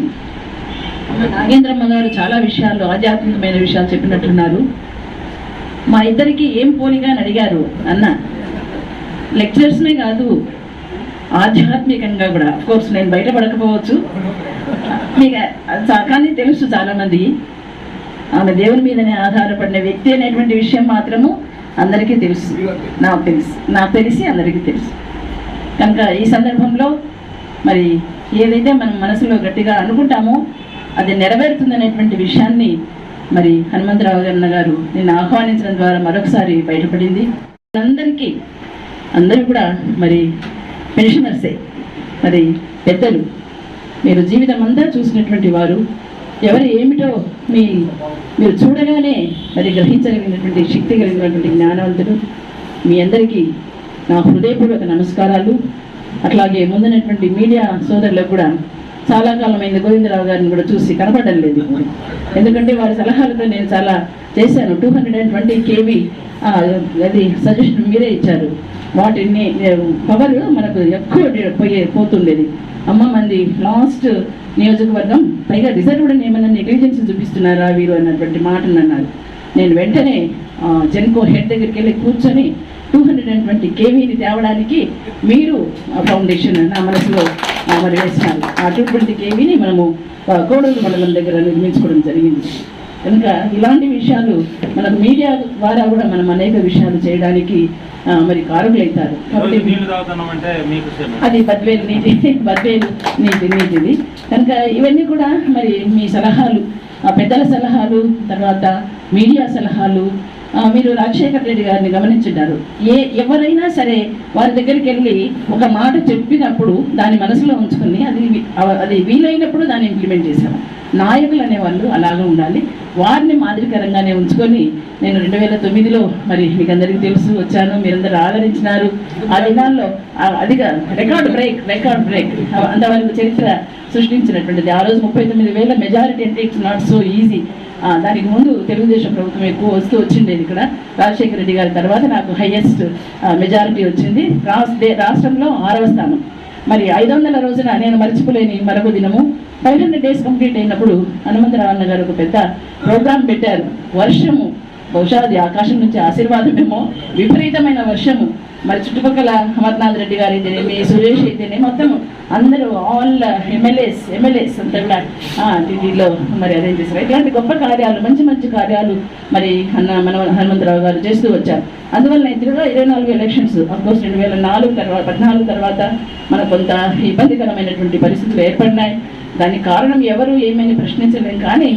నాగేంద్రమ్మ గారు చాలా విషయాలు ఆధ్యాత్మికమైన విషయాలు చెప్పినట్టున్నారు. మా ఇద్దరికి ఏం పోలిగా అని అడిగారు అన్న. లెక్చర్స్నే కాదు ఆధ్యాత్మికంగా కూడా. కోర్స్ నేను బయటపడకపోవచ్చు. మీకు అది కానీ తెలుసు చాలామంది. ఆమె దేవుని మీదనే ఆధారపడిన వ్యక్తి అనేటువంటి విషయం మాత్రము అందరికీ తెలుసు. నాకు తెలుసు. నాకు తెలిసి అందరికీ తెలుసు. కనుక ఈ సందర్భంలో మరి ఏదైతే మనం మనసులో గట్టిగా అనుకుంటామో అది నెరవేరుతుందనేటువంటి విషయాన్ని మరి హనుమంతరావు గన్న గారు నిన్న ఆహ్వానించడం ద్వారా మరొకసారి బయటపడింది. అందరికీ అందరూ కూడా మరి పెన్షనర్సే మరి పెద్దలు మీరు జీవితం అంతా చూసినటువంటి వారు ఎవరు ఏమిటో మీ మీరు చూడగానే మరి గ్రహించగలిగినటువంటి శక్తి కలిగినటువంటి జ్ఞానవంతుడు. మీ అందరికీ నా హృదయపూర్వక నమస్కారాలు. అట్లాగే ముందున్నటువంటి మీడియా సోదరులకు కూడా చాలా కాలమైంది గోవిందరావు గారిని కూడా చూసి కనపడడం లేదు ఎందుకంటే వారి సలహాలతో నేను చాలా చేశాను. Two hundred and twenty KV అది సజెషన్ మీరే ఇచ్చారు. వాటిని పవర్ మనకు ఎక్కువ పోయే పోతుండేది. అమ్మ మంది లాస్ట్ నియోజకవర్గం పైగా రిజర్వ్డ్ ఏమైనా నెగ్లిజెన్స్ చూపిస్తున్నారా వీరు అన్నటువంటి మాటను అన్నారు. నేను వెంటనే జెన్కో హెడ్ దగ్గరికి వెళ్ళి కూర్చొని టూ హండ్రెడ్ అండ్ ట్వంటీ కేవీని తేవడానికి మీరు ఆ ఫౌండేషన్ నా మనసులో మరి వేసినారు ఆ టూ ట్వంటీ కేవీని మనము కోడూరు మండలం దగ్గర నిర్మించుకోవడం జరిగింది. కనుక ఇలాంటి విషయాలు మనకు మీడియా ద్వారా కూడా మనం అనేక విషయాలు చేయడానికి మరి శ్రమ. అది బద్వేలు నీతి బద్వేలు నీతి నీతిది కనుక ఇవన్నీ కూడా మరి మీ సలహాలు పెద్దల సలహాలు తర్వాత మీడియా సలహాలు మీరు రాజశేఖర్ రెడ్డి గారిని గమనించుంటారు. ఏ ఎవరైనా సరే వారి దగ్గరికి వెళ్ళి ఒక మాట చెప్పినప్పుడు దాని మనసులో ఉంచుకుని అది అది వీలైనప్పుడు దాన్ని ఇంప్లిమెంట్ చేశాము నాయకులు అనేవాళ్ళు అలాగే ఉండాలి. వారిని మాదిరికరంగానే ఉంచుకొని నేను రెండు వేల తొమ్మిదిలో మరి మీకు అందరికీ తెలుసు వచ్చాను మీరందరూ ఆదరించినారు. ఆ దినాల్లో అదిగా రికార్డ్ బ్రేక్ రికార్డ్ బ్రేక్ అంతవరకు చరిత్ర సృష్టించినటువంటిది. ఆ రోజు ముప్పై తొమ్మిది వేల మెజారిటీ అంటే ఇట్స్ నాట్ సో ఈజీ దానికి ముందు తెలుగుదేశం ప్రభుత్వం ఎక్కువ వస్తూ వచ్చిండేది ఇక్కడ. రాజశేఖర రెడ్డి గారి తర్వాత నాకు హైయెస్ట్ మెజారిటీ వచ్చింది. రాష్ట్ర రాష్ట్రంలో ఆరవ స్థానం. మరి ఐదు వందల రోజున నేను మర్చిపోలేని మరొక దినము. ఫైవ్ హండ్రెడ్ డేస్ కంప్లీట్ అయినప్పుడు హనుమంతరావు అన్న గారు ఒక పెద్ద ప్రోగ్రామ్ పెట్టారు. వర్షము. బహుశా అది ఆకాశం నుంచి ఆశీర్వాదమేమో. విపరీతమైన వర్షము. మరి చుట్టుపక్కల అమర్నాథ్ రెడ్డి గారు అయితేనేమి సురేష్ అయితేనే మొత్తం అందరూ ఆల్ ఎమ్మెల్యేస్ ఎమ్మెల్యేస్ అంతా కూడా ఆ, మరి అరేంజ్ చేశారు. ఇట్లాంటి గొప్ప కార్యాలు మంచి మంచి కార్యాలు మరి అన్న మన హనుమంతరావు గారు చేస్తూ వచ్చారు. అందువల్ల ఇద్దరుగా ఇరవై నాలుగు ఎలక్షన్స్ అఫ్కోర్స్ రెండు వేల నాలుగు తర్వాత పద్నాలుగు తర్వాత మనకు కొంత ఇబ్బందికరమైనటువంటి పరిస్థితులు ఏర్పడినాయి. దానికి కారణం ఎవరు ఏమైనా ప్రశ్నించలేం. కానీ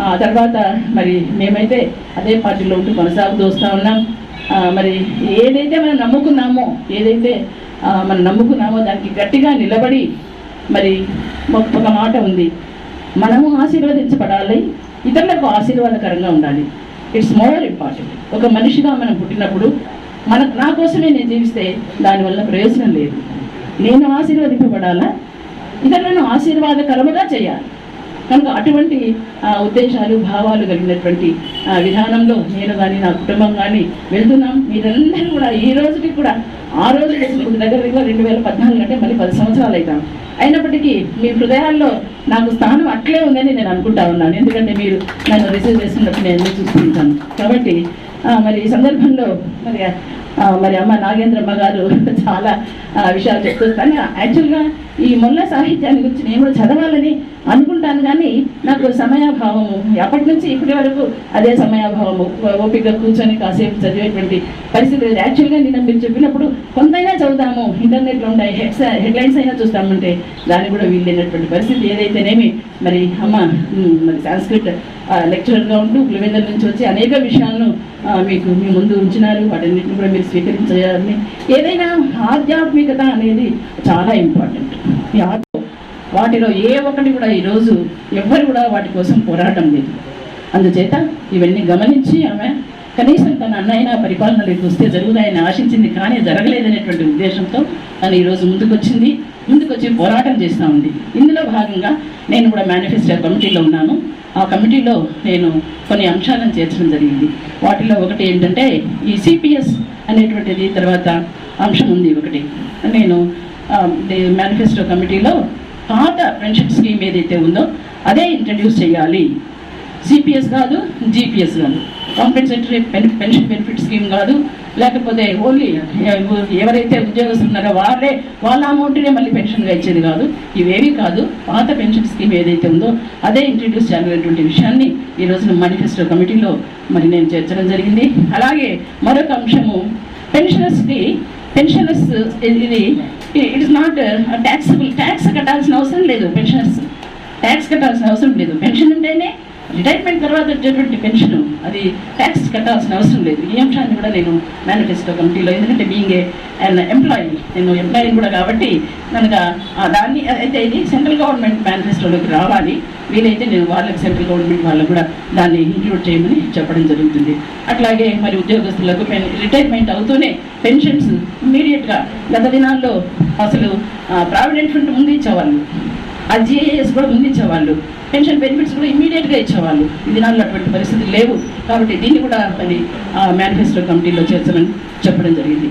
ఆ తర్వాత మరి మేమైతే అదే పార్టీలో ఉంటూ కొనసాగుతూ వస్తూ ఉన్నాం. మరి ఏదైతే మనం నమ్ముకున్నామో ఏదైతే మనం నమ్ముకున్నామో దానికి గట్టిగా నిలబడి మరి ఒక మాట ఉంది. మనము ఆశీర్వదించబడాలి ఇతరులకు ఆశీర్వాదకరంగా ఉండాలి. ఇట్స్ మోర్ ఇంపార్టెంట్ ఒక మనిషిగా మనం పుట్టినప్పుడు మన నా కోసమే నేను జీవిస్తే దానివల్ల ప్రయోజనం లేదు. నేను ఆశీర్వదింపబడాలా? ఇతరులను ఆశీర్వాదకరముగా చేయాలి. కనుక అటువంటి ఉద్దేశాలు భావాలు కలిగినటువంటి విధానంలో నేను కానీ నా కుటుంబం కానీ వెళ్తున్నాం. మీరందరూ కూడా ఈ రోజుకి కూడా ఆ రోజు దగ్గర దగ్గర రెండు వేల పద్నాలుగు అంటే మళ్ళీ పది సంవత్సరాలు అవుతాం. అయినప్పటికీ మీ హృదయాల్లో నాకు స్థానం అట్లే ఉందని నేను అనుకుంటా ఉన్నాను. ఎందుకంటే మీరు నన్ను రిసీవ్ చేసినప్పుడు నేను చూస్తుంటాను కాబట్టి మరి ఈ సందర్భంలో మరి మరి అమ్మ నాగేంద్రమ్మ గారు చాలా విషయాలు చెప్తూ కానీ యాక్చువల్గా ఈ మొల్ల సాహిత్యాన్ని గురించి నేను కూడా చదవాలని అనుకుంటాను కానీ నాకు సమయాభావము. అప్పటి నుంచి ఇప్పటి వరకు అదే సమయాభావము. ఓపిక కూర్చొని కాసేపు చదివేటువంటి పరిస్థితి లేదు. యాక్చువల్గా నేను మీరు చెప్పినప్పుడు కొంతైనా చదువుతాము. ఇంటర్నెట్లో ఉంటాయి హెడ్స్ హెడ్లైన్స్ అయినా చూస్తామంటే దాన్ని కూడా వీలైనటువంటి పరిస్థితి ఏదైతేనేమి మరి అమ్మ మరి సాంస్క్రిట్ లెక్చరర్గా ఉంటూ పులివెందుల నుంచి వచ్చి అనేక విషయాలను మీకు మీ ముందు ఉంచినారు. వాటన్నిటిని కూడా మీరు స్వీకరించాలని. ఏదైనా ఆధ్యాత్మికత అనేది చాలా ఇంపార్టెంట్ ఈ ఆటో వాటిలో ఏ ఒక్కటి కూడా ఈరోజు ఎవ్వరు కూడా వాటి కోసం పోరాటం లేదు. అందుచేత ఇవన్నీ గమనించి ఆమె కనీసం తన అన్నయ్య పరిపాలనలు వస్తే జరుగుతాయని ఆశించింది కానీ జరగలేదనేటువంటి ఉద్దేశంతో తను ఈరోజు ముందుకొచ్చింది. ముందుకొచ్చి పోరాటం చేస్తూ ఉంది. ఇందులో భాగంగా నేను కూడా మేనిఫెస్టో కమిటీలో ఉన్నాను. ఆ కమిటీలో నేను కొన్ని అంశాలను చేర్చడం జరిగింది. వాటిలో ఒకటి ఏంటంటే ఈ సిపిఎస్ అనేటువంటిది తర్వాత అంశం ఉంది ఒకటి. నేను Um, మేనిఫెస్టో కమిటీలో పాత పెన్షన్ స్కీమ్ ఏదైతే ఉందో అదే ఇంట్రడ్యూస్ చేయాలి. సిపిఎస్ కాదు జీపీఎస్ కాదు. కాంపెన్సేటరీ పెన్షన్ బెనిఫిట్ స్కీమ్ కాదు లేకపోతే ఓన్లీ ఎవరైతే ఉద్యోగస్తులు ఉన్నారో వాళ్ళే వాళ్ళ అమౌంట్నే మళ్ళీ పెన్షన్గా ఇచ్చేది కాదు. ఇవేవి కాదు పాత పెన్షన్ స్కీమ్ ఏదైతే ఉందో అదే ఇంట్రడ్యూస్ చేయాలనేటువంటి విషయాన్ని ఈ రోజున మేనిఫెస్టో కమిటీలో మరి నేను చేర్చడం జరిగింది. అలాగే మరొక అంశము పెన్షనర్స్కి పెన్షనర్స్ ఇది it is not taxable tax కట్టాల్సిన అవసరం లేదు పెన్షనర్స్. ట్యాక్స్ కట్టాల్సిన అవసరం లేదు. పెన్షన్ ఉంటేనే రిటైర్మెంట్ తర్వాత వచ్చేటువంటి పెన్షన్ అది ట్యాక్స్ కట్టాల్సిన అవసరం లేదు. ఈ అంశాన్ని కూడా నేను మేనిఫెస్టో కమిటీలో ఎందుకంటే బీయింగ్ ఏ ఎంప్లాయీ నేను ఎంప్లాయీ కూడా కాబట్టి కనుక దాన్ని అయితే ఇది సెంట్రల్ గవర్నమెంట్ మేనిఫెస్టోలోకి రావాలి. వీలైతే నేను వాళ్ళకి సెంట్రల్ గవర్నమెంట్ వాళ్ళకు కూడా దాన్ని ఇంక్లూడ్ చేయమని చెప్పడం జరుగుతుంది. అట్లాగే మరి ఉద్యోగస్తులకు రిటైర్మెంట్ అవుతూనే పెన్షన్స్ ఇమ్మీడియట్గా గత దినాల్లో అసలు ప్రావిడెంట్ ఫండ్ ముందు ఇచ్చేవాళ్ళు. ఆ జిఐఎస్ కూడా ముందు ఇచ్చేవాళ్ళు. పెన్షన్ బెనిఫిట్స్ కూడా ఇమ్మీడియట్గా ఇచ్చేవాళ్ళు. ఈ దినాల్లో అటువంటి పరిస్థితులు లేవు. కాబట్టి దీన్ని కూడా మరి మేనిఫెస్టో కమిటీలో చేర్చాలని చెప్పడం జరిగింది.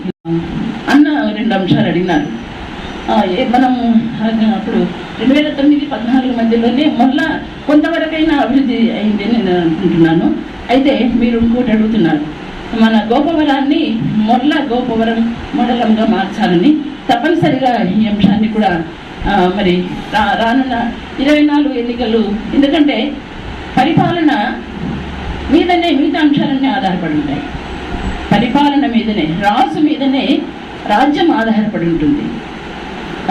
అన్న రెండు అంశాలు అడిగినారు. మనం అప్పుడు రెండు వేల తొమ్మిది పద్నాలుగు మధ్యలోనే మళ్ళా కొంతవరకైనా అభివృద్ధి అయింది నేను అనుకుంటున్నాను. అయితే మీరు ఇంకోటి అడుగుతున్నారు. మన గోపవరాన్ని మొల్ల గోపవరం మండలంగా మార్చాలని తప్పనిసరిగా ఈ అంశాన్ని కూడా మరి రా రానున్న ఇరవై నాలుగు ఎన్నికలు. ఎందుకంటే పరిపాలన మీదనే మిగతా అంశాలన్నీ ఆధారపడి ఉంటాయి. పరిపాలన మీదనే రాజు మీదనే రాజ్యం ఆధారపడి ఉంటుంది.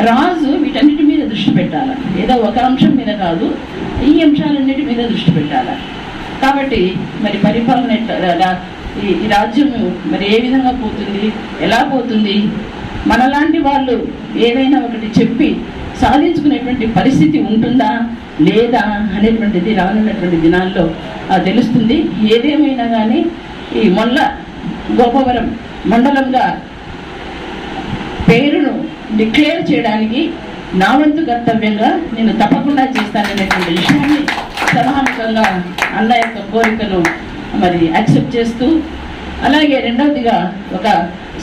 రాజు వీటన్నిటి మీద దృష్టి పెట్టాలి. ఏదో ఒక అంశం మీద కాదు ఈ అంశాలన్నిటి మీద దృష్టి పెట్టాలి. కాబట్టి మరి పరిపాలన రా- ఈ ఈ రాజ్యం మరి ఏ విధంగా పోతుంది? ఎలా పోతుంది? మనలాంటి వాళ్ళు ఏదైనా ఒకటి చెప్పి సాధించుకునేటువంటి పరిస్థితి ఉంటుందా? లేదా అనేటువంటిది రానున్నటువంటి దినాల్లో తెలుస్తుంది. ఏదేమైనా కానీ ఈ మొల్ల గోపవరం మండలంగా పేరును డిక్లేర్ చేయడానికి నా వంతు కర్తవ్యంగా నేను తప్పకుండా చేస్తాననేటువంటి విషయాన్ని సభాముఖంగా అన్న యొక్క కోరికను మరి యాక్సెప్ట్ చేస్తూ అలాగే రెండవదిగా ఒక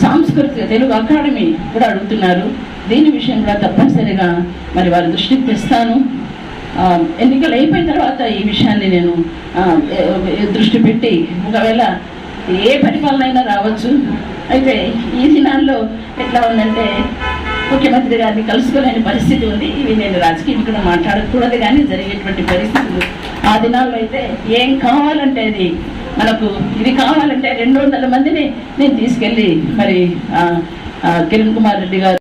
సాంస్కృతిక తెలుగు అకాడమీ కూడా అడుగుతున్నారు. దీని విషయం కూడా తప్పనిసరిగా మరి వారి దృష్టికి తెస్తాను. ఎన్నికలు అయిపోయిన తర్వాత ఈ విషయాన్ని నేను దృష్టి పెట్టి ఒకవేళ ఏ పరిపాలన అయినా రావచ్చు. అయితే ఈ దినాల్లో ఎట్లా ఉందంటే ముఖ్యమంత్రి గారిని కలుసుకోలేని పరిస్థితి ఉంది. ఇవి నేను రాజకీయం కూడా మాట్లాడకూడదు కానీ జరిగేటువంటి పరిస్థితులు ఆ దినాల్లో అయితే ఏం కావాలంటే అది మనకు ఇది కావాలంటే రెండు వందల మందిని నేను తీసుకెళ్ళి మరి కిరణ్ కుమార్ రెడ్డి గారు